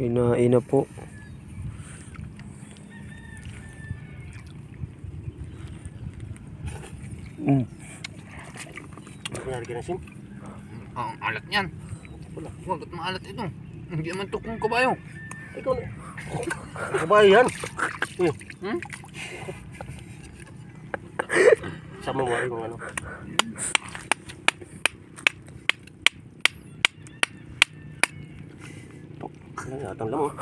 Kinain na po. Mm. Nangyari ka na sim? Oh, ang alat niyan. Wala, wag at maalat ito. Hindi naman to kung kabayo. Ikaw na. Kabayan. Eh. Hmm? Sama mo yung ano. Ano yata ang lamang.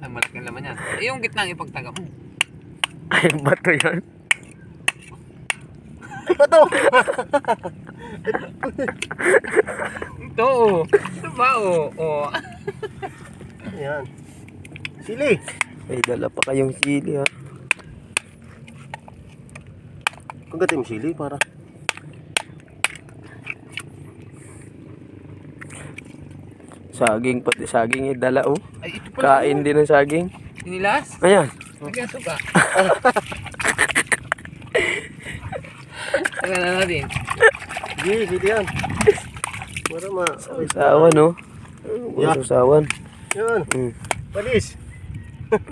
Ay, malaking laman yan. Eh, yung gitna ang ipagtaga mo. Ay, bato yan. Ay, bato! Ito, oh. Ito ba, oh. oh. Ayan. Sili. May dala pa kayong sili ha. Kagatin mo sili para. Saging pati saging eh dala oh. Ay, ito pala. Kain din ng saging. Inilas? Ayan. Lagyan ito ka. Tagal na natin. Sige, sili yan. Para ma... Sausawan no. Yeah. Sausawan. Yan. Mm. Palis.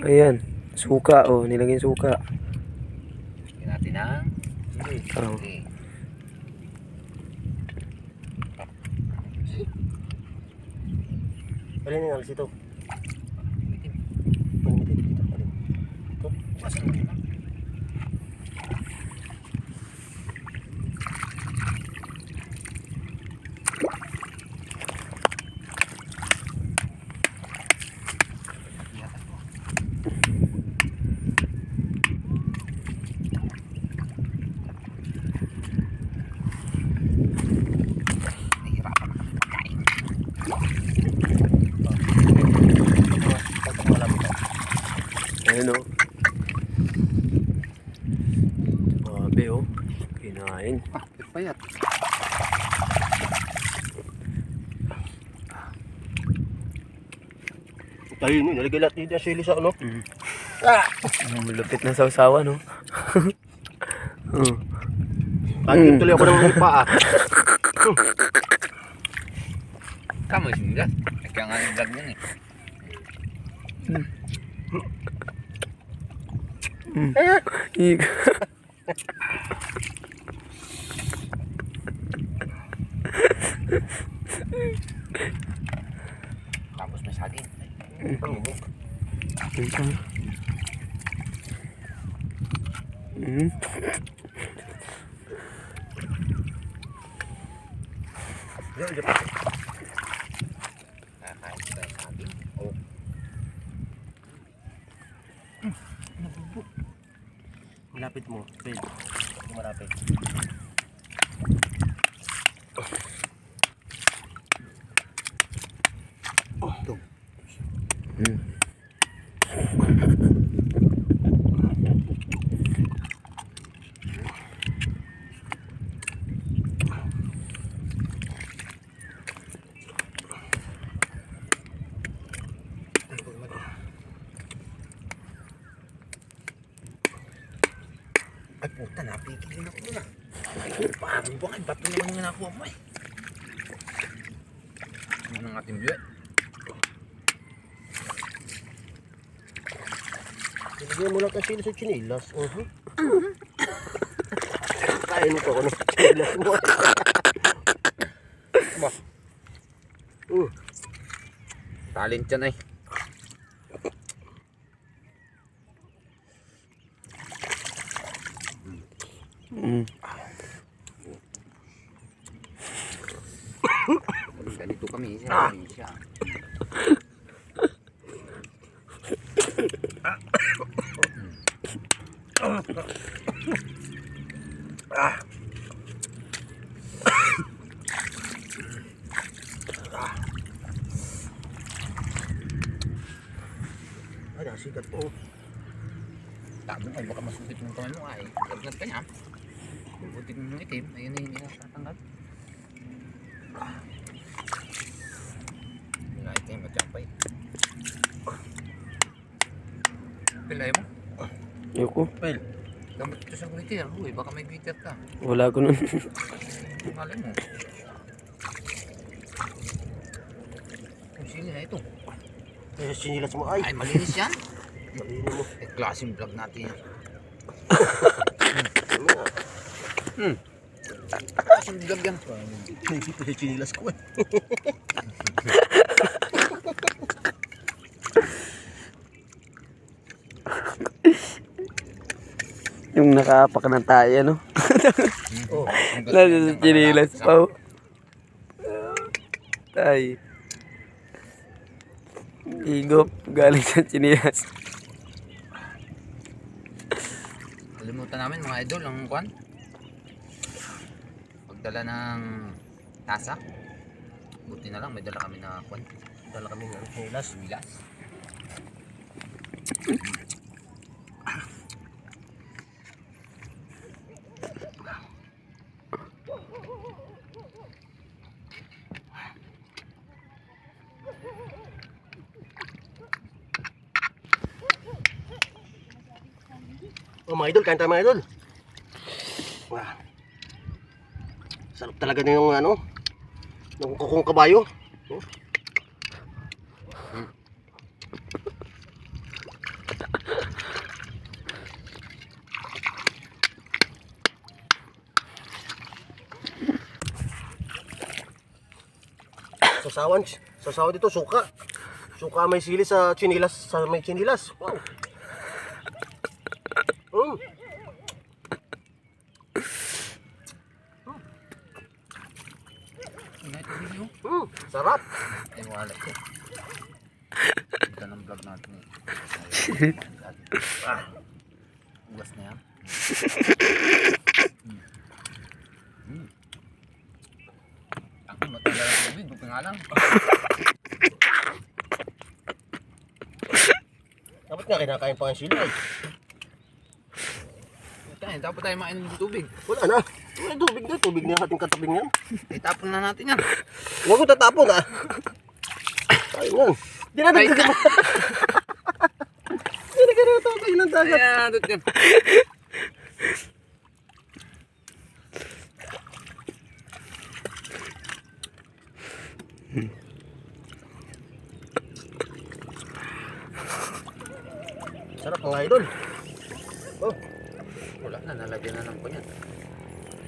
Ayan. Suka oh. Nilagyan suka. Lagyan natin ang... Oh. Okay. Alin yung alis ito? Alin ito? Dito. Alin? Ito? Basta mo yun, ah. Nahihirapan na kami pagkain. Pagka malapit ako. Ayan oh. Grabe oh. Kinain. Ah, payat. Tayo yun. Nalagay lahat dito sili sa ano. Mm. Ah! Malupit na sausawan no. oh. Pagin tuloy ako ng paa. Kamu sinilas. Kaya nga yung vlog yun eh. Mm. Tapos may saging. Ito. Mm. Kakain ko yung saging. Oh. Malapit mo. Phil. Malapit. Ito. Mm. Ay napigilin ako na. Paano ba kayo? Bato naman yung nakuha mo eh. Ano ng ating view? Nilagyan mo lang ang sili sa chinilas. Uh-huh. Kain mo pa ako ng chinilas mo. Ba? Uh, Talent yan eh. Mm. Ganito kami siya. siya. Ay, nasigat po. Tabo ay baka masubit ng mo ay. Lagnat ka niya. Butik ng itim. Ayun na hindi natatanggal. Wala itim. Matyampay. Pilay mo. Ayoko. Phil. Gamot ito sa glitter. Uy, baka may glitter ka. Wala ko nun. Malay mo. Yung sili na ito. Eh, sinilas mo ay. Ay, malinis yan. Malino mo. Eh, klaseng vlog natin yan. Nga? Klaseng vlog yan. Pa siya sinilas ko eh. Yung nakaapak ng tayo, no? Oh. Lalo sa chinilas pa. oh. Tay. Higop, galing sa chinilas. Kalimutan namin mga idol ang kwan. Pagdala ng tasa. Buti na lang may dala kami na kwan. Dala kami ng sinilas. Bilas. Oh, mga idol, kain tayo mga idol. Wah. Sarap talaga na yung ano, ng kukong kabayo. Sasawan, sasawan dito, suka. Suka may sili sa chinilas, sa may chinilas. Wow. Mm. Ito? Mm, sarap. Ay, wala ko. Ganda ng vlog natin Ah. Ugas na yan. Hmm. Hmm. Ang tubig, buti nga lang. Dapat nga kinakain pa ang sili ay. Tayo, dapat tayo mainom ng tubig. Wala na. May tubig na. Tubig na yung ating katabing yan. Itapon na natin yan. Huwag ko tatapon ah. Ayun yan. Di na Ay, nagdagan. Di na ito kayo ng dagat. Ayan, dut yan. Sarap mga idol. Oh, Wala na, nalagyan na ng kunyan.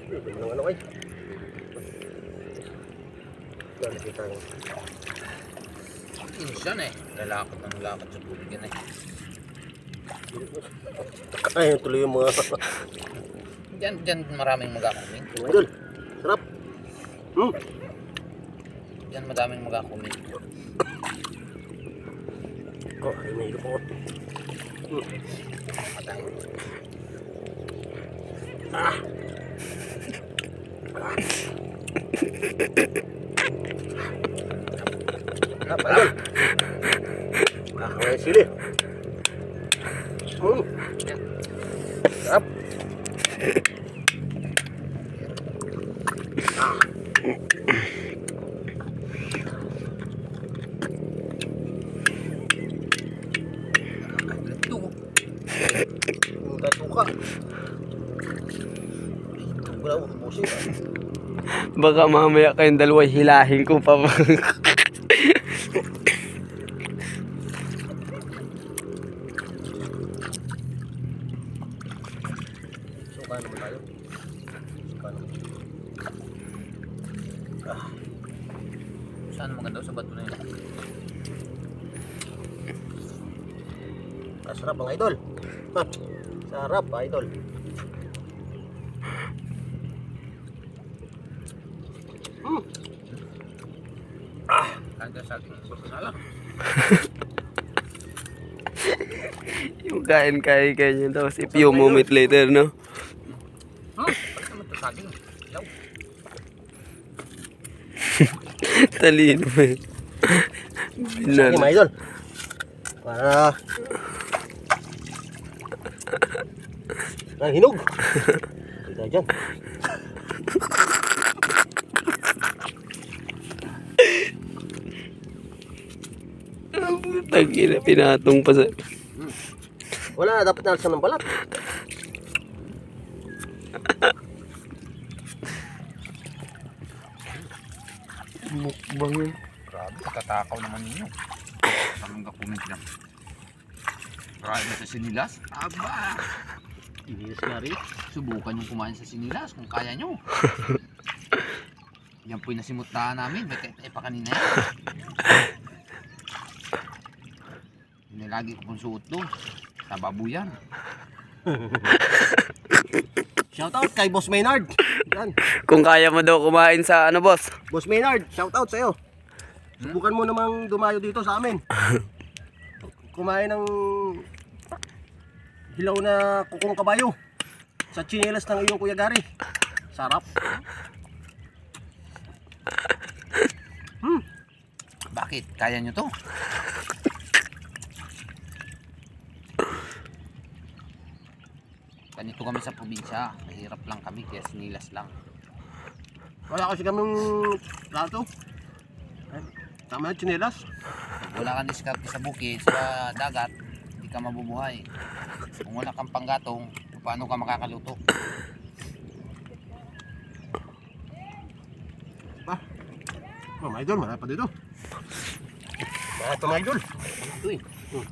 ito ng ano kay. Lalagay tayo. Inis yan eh. Lalakad ng lakad sa tubig yan eh. Ay, tuloy yung mga Diyan, diyan maraming magakumin. mga idol. Sarap. Hmm. Diyan madaming magakumin. Oh, ay nahilo po. Hmm. Patay. Sarap idol. Ah, may sili. Hmm. Sarap. Ito. Yung kasuka. Wala ko pusin. Baka mamaya kayong dalawa hilahin ko pa. Suka naman tayo. Suka naman. Saan maganda sa bato na yun? Ah, sarap mga idol. Ha, sarap idol. Hmm. Kahit sa akin, sulto na lang. yung kain kain kain nyo tapos if you moment later, no? Talino mo eh. Sige Binan. mga idol. Para Ang hinog. Kita dyan. Tagina, pinatong pa sa... Wala, dapat nalasan ng balat. Mukbang yun. Grabe. Tatakaw naman ninyo. Tamang comment lang. Try mo sa sinilas? Aba! Inis nga rin. Subukan yung kumain sa sinilas kung kaya nyo. Yan po yung nasimutahan namin. May kaya pa kanina yan. Hindi lagi kong suot doon. Sa babuyan. Shoutout kay Boss Maynard. Yan. Kung kaya mo daw kumain sa ano, boss? Boss Maynard, shoutout sa'yo. Subukan mo namang dumayo dito sa amin. Kumain ng hilaw na kukong kabayo sa chinelas ng iyong Kuya Gary. Sarap. Bakit? Kaya nyo to? Ganito kami sa probinsya. Mahirap lang kami kaya sinilas lang. Wala kasi kaming plato. Eh, Tama yung chinelas. Pag wala kang diskarte sa bukid, sa dagat, hindi ka mabubuhay. Kung wala kang panggatong, paano ka makakaluto? Oh, mga idol, marami pa dito. Marami pa mga idol. Ito eh. Hmm.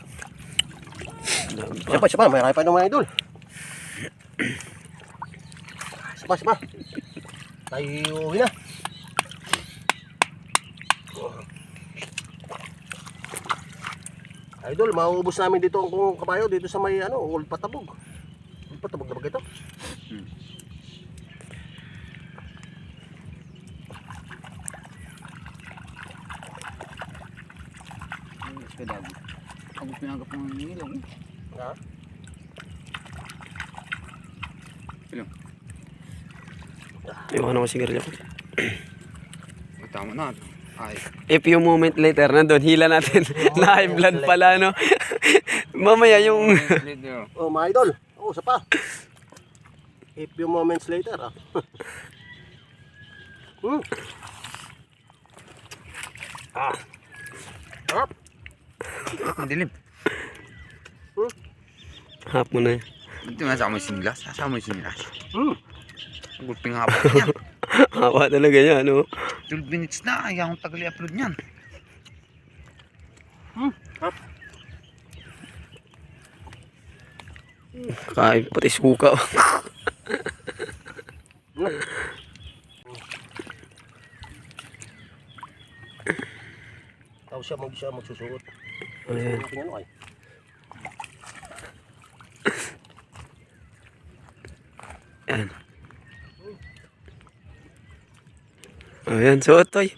Siya pa, siya pa, marami pa ng mga idol. Siya pa, siya pa. Tayo na. Idol, mauubos namin dito ang kung kabayo dito sa may ano, Old Patabog. Old Patabog na ba ito? Ang pinagap ng nilong. Ha? Iwan ako sigarilyo ko. Tama na. Ay, A few moment later, nandun, hila natin. na high blood pala, no? Mamaya yung... Oh, mga idol. Oh, isa pa. A few moments later, ah. hmm. Ah. Sarap. Ang dilim. Hap mo na yan. Sa mo yung sinilas. Sa mo yung sinilas. Hmm. Gulping hapon niya. Hawa talaga yan, no? 12 minutes na. Ayaw akong tagal i-upload niyan. Kain pati suka. Tapos siya mag siya magsusuot. Ayan. Ayan. Ayan, suot, toy.